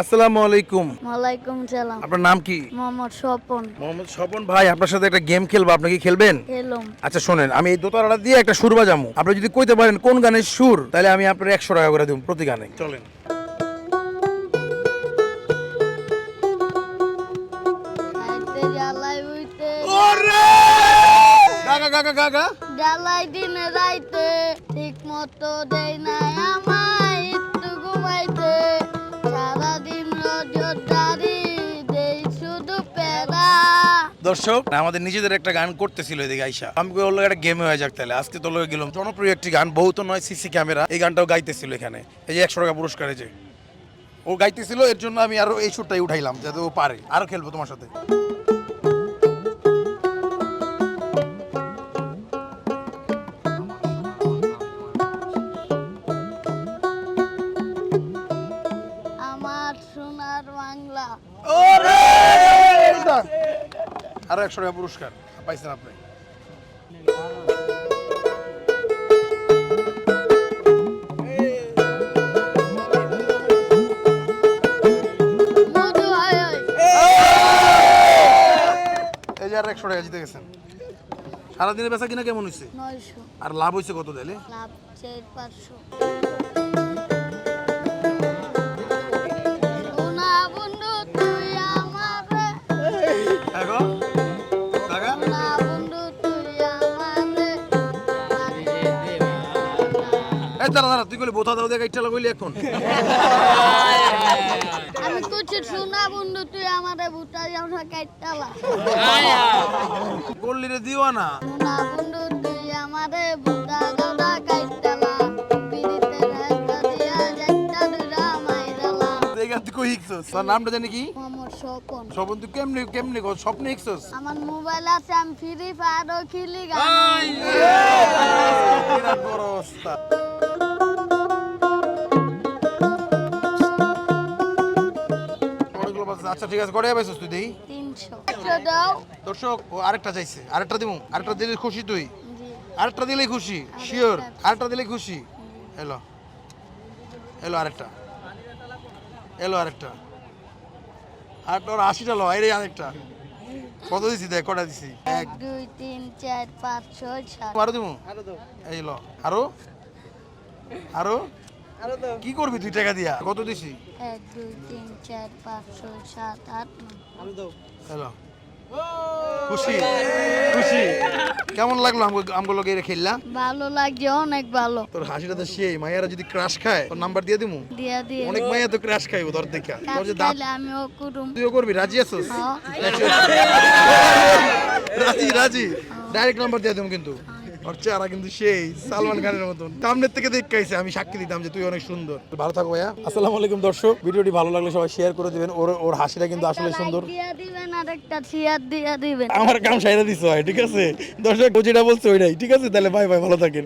আসসালামু আলাইকুম। ওয়ালাইকুম সালাম। আপনার নাম কি? মোহাম্মদ স্বপন। মোহাম্মদ স্বপন ভাই আপনার সাথে একটা গেম খেলব আপনি কি খেলবেন? এলম আচ্ছা শোনেন আমি এই দোতারাটা দিয়ে একটা সুর বাজামু। আপনি যদি কইতে পারেন কোন গানের সুর তাহলে আমি আপনার একশো টাকা করে দেবো প্রতি গানে। চলেন। জ্বালাই দিনে রাইতে। ঠিক মতো দেই নাই। দর্শক আমাদের নিজেদের একটা গান করতেছিল এদিকে আইসা। আমি বলল একটা গেম হয়ে যাক তাহলে। আজকে তো লোক গেলাম। জনপ্রিয় একটি গান বহুত নয় সিসি ক্যামেরা। এই গানটাও গাইতেছিল এখানে। এই যে একশো টাকা পুরস্কার যে। ও গাইতেছিল এর জন্য আমি আরও এই সুরটাই উঠাইলাম যাতে ও পারে। আরও খেলব তোমার সাথে। আমার সোনার বাংলা। আরও একশো টাকা পুরস্কার পাইছেন আপনি। এই যে আর একশো টাকা জিতে গেছেন। সারাদিনের বেচা কিনা কেমন হয়েছে আর লাভ হয়েছে কত দিলে লাভ চার পাঁচশো। দাঁড়া দাঁড়া তুই কইলে বোথা দাও দেখা ইচ্ছা লাগইলি এখন? আমি কুচি সোনা বন্ধু তুই আমারে বুটা যাও না কাইটালা করলি রে না সোনা বন্ধু তুই আমারে বুটা না দেখা তুই তোর নামটা জানি কি? আমার স্বপন। স্বপন তুই কেমনে কেমনে স্বপ্নে হিকছস আমার মোবাইল আছে আমি ফ্রি ফায়ারও খেলি গান বিরাট বড় অবস্থা। আচ্ছা ঠিক আছে কটাই পাইছিস তুই দেই? দর্শক ও আরেকটা চাইছে। আরেকটা দিমু। আরেকটা দিলে খুশি তুই। আরেকটা দিলেই খুশি। শিওর আরেকটা দিলেই খুশি। এলো এলো আরেকটা। এলো আরেকটা। আর তোর আশিটা লো এই আরেকটা। কত দিছি দেখ কটা দিছি? এক দুই তিন চার পাঁচ ছয় সাত। আরও দিমু? এই লো আরও? আরও? কি করবি তুই টাকা দিয়া? কত দিছি? এক দুই তিন চার পাঁচ ছয় সাত আট হ্যালো খুশি? খুশি? কেমন লাগল আমগুলো গিয়ে খেললা? ভালো লাগছে অনেক ভালো। তোর হাসিটা তো সেই মায়েরা যদি ক্রাশ খায় তোর নাম্বার দিয়ে দিমু? দিয়া দিয়ে। অনেক মায়া তো ক্রাশ খাইবো তোর দেখা তোর যে দাঁত আমি ও করুম। তুইও করবি রাজি আছিস? হ্যাঁ। রাজি রাজি। ডাইরেক্ট নাম্বার দিয়ে দিমু কিন্তু। ওর চেহারা কিন্তু সেই সালমান খানের মতন। সামনের থেকে দেখে আমি সাক্ষী দিতাম যে তুই অনেক সুন্দর। ভালো থাকো ভাইয়া। আসসালামু আলাইকুম দর্শক ভিডিওটি ভালো লাগলে সবাই শেয়ার করে দিবেন। ওর ওর হাসিটা কিন্তু আসলে সুন্দর। আমার কাম সাইরা দিছ ঠিক আছে? দর্শক যেটা বলছে ওইটাই ঠিক আছে? তাহলে ভাই ভাই ভালো থাকেন।